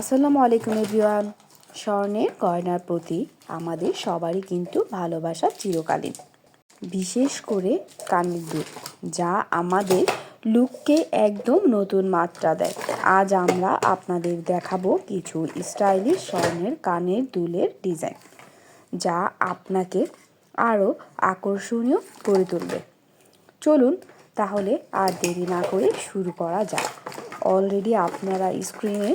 আসসালামু আলাইকুম এভরিওয়ান। স্বর্ণের গয়নার প্রতি আমাদের সবারই কিন্তু ভালোবাসা চিরকালীন। বিশেষ করে কানের দুল, যা আমাদের লুককে একদম নতুন মাত্রা দেয়। আজ আমরা আপনাদের দেখাবো কিছু স্টাইলিশ স্বর্ণের কানের দুলের ডিজাইন, যা আপনাকে আরও আকর্ষণীয় করে তুলবে। চলুন তাহলে আর দেরি না করে শুরু করা যাক। অলরেডি আপনারা স্ক্রিনে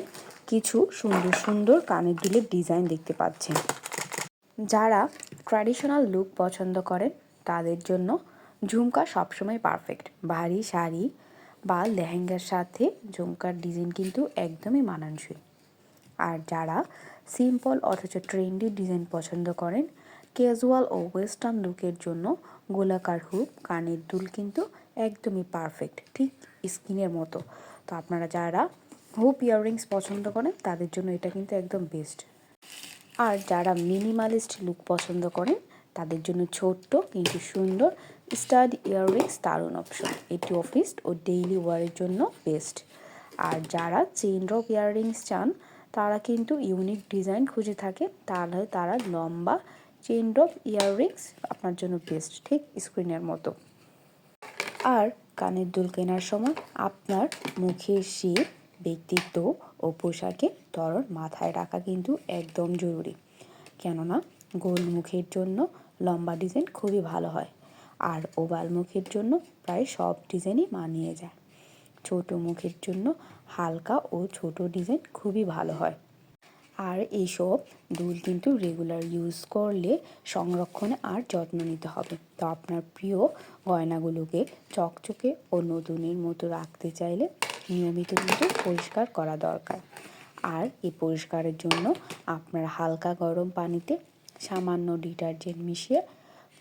কিছু সুন্দর সুন্দর কানের দুলের ডিজাইন দেখতে পাচ্ছেন। যারা ট্র্যাডিশনাল লুক পছন্দ করেন, তাদের জন্য ঝুমকা সবসময় পারফেক্ট ভারী শাড়ি বা লেহেঙ্গার সাথে ঝুমকার ডিজাইন কিন্তু একদমই মানানসই। আর যারা সিম্পল অথচ ট্রেন্ডি ডিজাইন পছন্দ করেন ক্যাজুয়াল ও ওয়েস্টার্ন লুকের জন্য গোলাকার হুপ কানের দুল কিন্তু একদমই পারফেক্ট ঠিক স্কিনের মতো। তো আপনারা যারা হুপ ইয়াররিংস পছন্দ করেন, তাদের জন্য এটা কিন্তু একদম বেস্ট আর যারা মিনিমালিস্ট লুক পছন্দ করেন, তাদের জন্য ছোট্ট কিন্তু সুন্দর স্টাড ইয়াররিংস দারুণ অপশন এটি অফিস ও ডেইলি ওয়ারের জন্য বেস্ট আর যারা চেন ড্রপ ইয়াররিংস চান, তারা কিন্তু ইউনিক ডিজাইন খুঁজে থাকে, তাহলে তারা লম্বা চেন ড্রপ ইয়াররিংস আপনার জন্য বেস্ট ঠিক স্ক্রিনের মতো। আর কানের দুল কেনার সময় আপনার মুখের শির ব্যক্তিত্ব ও পোশাকে ধরন মাথায় রাখা কিন্তু একদম জরুরি। কেননা, গোল মুখের জন্য লম্বা ডিজাইন খুবই ভালো হয় আর ওভাল মুখের জন্য প্রায় সব ডিজাইনই মানিয়ে যায়। ছোট মুখের জন্য হালকা ও ছোট ডিজাইন খুবই ভালো হয়। আর এইসব দুল কিন্তু রেগুলার ইউজ করলে সংরক্ষণে আর যত্ন নিতে হবে। তো আপনার প্রিয় গয়নাগুলোকে চকচকে ও নতুনের মতো রাখতে চাইলে নিয়মিত কিন্তু পরিষ্কার করা দরকার। আর এই পরিষ্কারের জন্য আপনার হালকা গরম পানিতে সামান্য ডিটারজেন্ট মিশিয়ে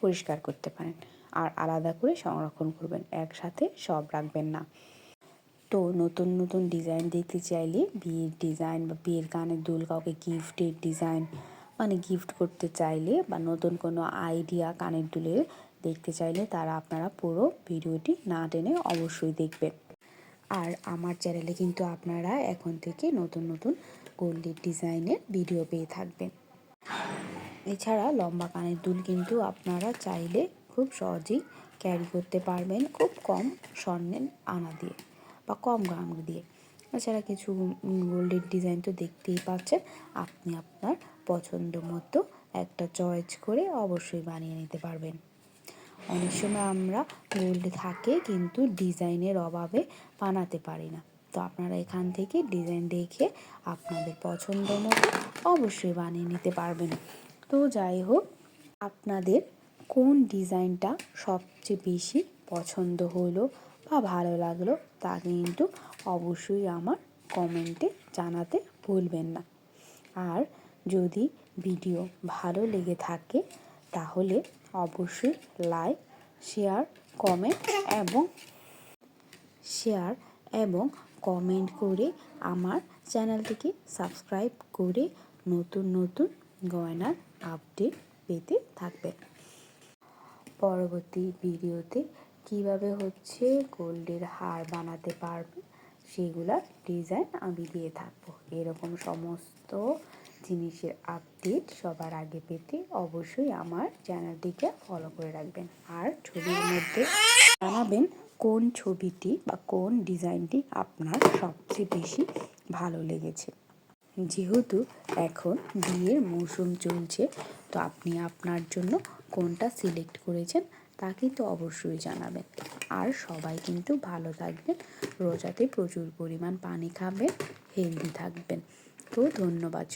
পরিষ্কার করতে পারেন। আর আলাদা করে সংরক্ষণ করবেন, একসাথে সব রাখবেন না। তো নতুন নতুন ডিজাইন দেখতে চাইলে বিয়ের ডিজাইন বা বিয়ের কানের দুল কাউকে গিফটের ডিজাইন মানে গিফট করতে চাইলে বা নতুন কোনো আইডিয়া কানের দুলের দেখতে চাইলে তারা আপনারা পুরো ভিডিওটি না টেনে অবশ্যই দেখবেন। আর আমার চ্যানেলে কিন্তু আপনারা এখন থেকে নতুন নতুন গোল্ডের ডিজাইনের ভিডিও পেয়ে থাকবেন। এছাড়া লম্বা কানের দুল কিন্তু আপনারা চাইলে খুব সহজেই ক্যারি করতে পারবেন খুব কম স্বর্ণের আনা দিয়ে বা কম গ্রাম দিয়ে। এছাড়া কিছু গোল্ডের ডিজাইন তো দেখতেই পাচ্ছেন, আপনি আপনার পছন্দ মতো একটা চয়েস করে অবশ্যই বানিয়ে নিতে পারবেন। অনেক সময় আমরা গোল্ড থাকে কিন্তু ডিজাইনের অভাবে বানাতে পারি না। তো আপনারা এখান থেকে ডিজাইন দেখে আপনাদের পছন্দ মতো অবশ্যই বানিয়ে নিতে পারবেন। তো যাই হোক, আপনাদের কোন ডিজাইনটা সবচেয়ে বেশি পছন্দ হলো বা ভালো লাগল তা কিন্তু অবশ্যই আমার কমেন্টে জানাতে ভুলবেন না। আর যদি ভিডিও ভালো লেগে থাকে তাহলে অবশ্যই লাইক, শেয়ার, কমেন্ট এবং শেয়ার এবং কমেন্ট করে আমার চ্যানেলটিকে সাবস্ক্রাইব করে নতুন নতুন গয়নার আপডেট পেতে থাকবেন। পরবর্তী ভিডিওতে কীভাবে হচ্ছে গোল্ডের হার বানাতে পারবে সেগুলার ডিজাইন আমি দিয়ে থাকব। এরকম সমস্ত জিনিসের আপডেট সবার আগে পেতে অবশ্যই আমার চ্যানেলটিকে ফলো করে রাখবেন। আর ছবির মধ্যে জানাবেন কোন ছবিটি বা কোন ডিজাইনটি আপনার সবচেয়ে বেশি ভালো লেগেছে। যেহেতু এখন বিয়ের মৌসুম চলছে, তো আপনি আপনার জন্য কোনটা সিলেক্ট করেছেন তা তো অবশ্যই জানাবেন। আর সবাই কিন্তু ভালো থাকবেন, রোজাতে প্রচুর পরিমাণ পানি খাবেন হেলদি থাকবেন। তো ধন্যবাদ।